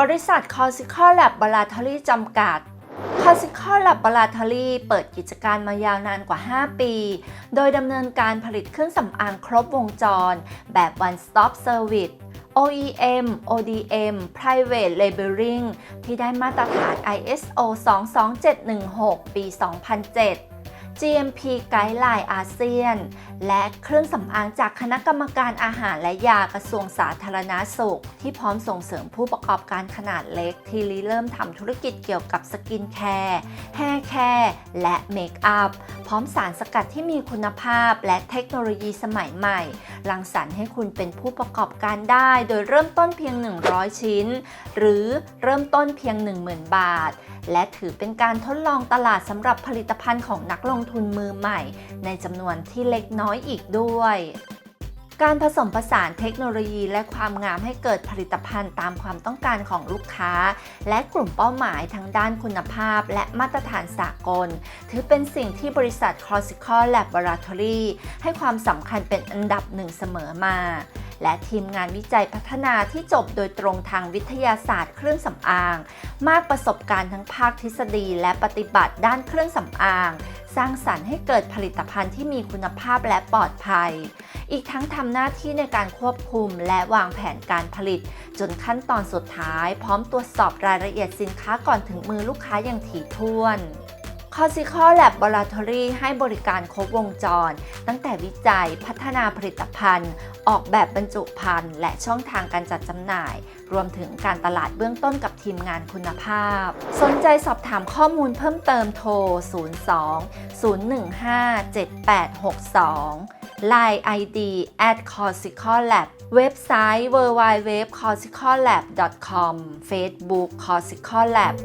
บริษัท c o s i c a l Lab Laboratory จำกัด c o s i c a l Laboratory เปิดกิจการมายาวนานกว่า 5 ปี โดยดำเนินการผลิตเครื่องสำอางครบวงจร แบบ one stop service OEM ODM Private Labeling ที่ได้มาตรฐาน ISO 22716 ปี 2007 GMP ไกด์ไลน์อาเซียน และเครื่องสำอางจากคณะกรรมการอาหารและยากระทรวงสาธารณาสุข ที่พร้อมส่งเสริมผู้ประกอบการขนาดเล็ก ที่ริเริ่มทำธุรกิจเกี่ยวกับสกินแคร์แฮร์แคร์และเมคอัพพร้อมสารสกัดที่มีคุณภาพและเทคโนโลยีสมัยใหม่รังสรรค์ให้คุณเป็นผู้ประกอบการได้ โดยเริ่มต้นเพียง 100 ชิ้น หรือเริ่มต้นเพียง 10,000 บาท และถือเป็นการทดลองตลาดสำหรับผลิตภัณฑ์ของนักลงทุนมือใหม่ ในจำนวนที่เล็กน้อยอีกด้วย การผสมผสานเทคโนโลยีและความงามให้เกิดผลิตภัณฑ์ตามความต้องการของลูกค้า และกลุ่มเป้าหมายทั้งด้านคุณภาพ และมาตรฐานสากล ถือเป็นสิ่งที่บริษัท c l o s i c a l Laboratory ให้ความสำคัญเป็นอันดับหนึ่งเสมอมา และทีมงานวิจัยพัฒนาที่จบโดยตรงทางวิทยาศาสตร์เครื่องสำอาง มากประสบการณ์ทั้งภาคทฤษฎีและปฏิบัติด้านเครื่องสำอาง สร้างสรรค์ให้เกิดผลิตภัณฑ์ที่มีคุณภาพและปลอดภัย อีกทั้งทำหน้าที่ในการควบคุมและวางแผนการผลิต จนขั้นตอนสุดท้าย พร้อมตรวจสอบรายละเอียดสินค้าก่อนถึงมือลูกค้าอย่างถี่ถ้วน c o s i c a l Laboratory ให้บริการครบวงจร ตั้งแต่วิจัยพัฒนาผลิตภัณฑ์ ออกแบบบรรจุภัณฑ์ และช่องทางการจัดจำหน่าย รวมถึงการตลาดเบื้องต้นกับทีมงานคุณภาพ สนใจสอบถามข้อมูลเพิ่มเติมโทร 02 015 7862 Line ID at c o s i c a l Lab เว็บไซต์ www c o s i c a l lab com Facebook c o s i c a l Lab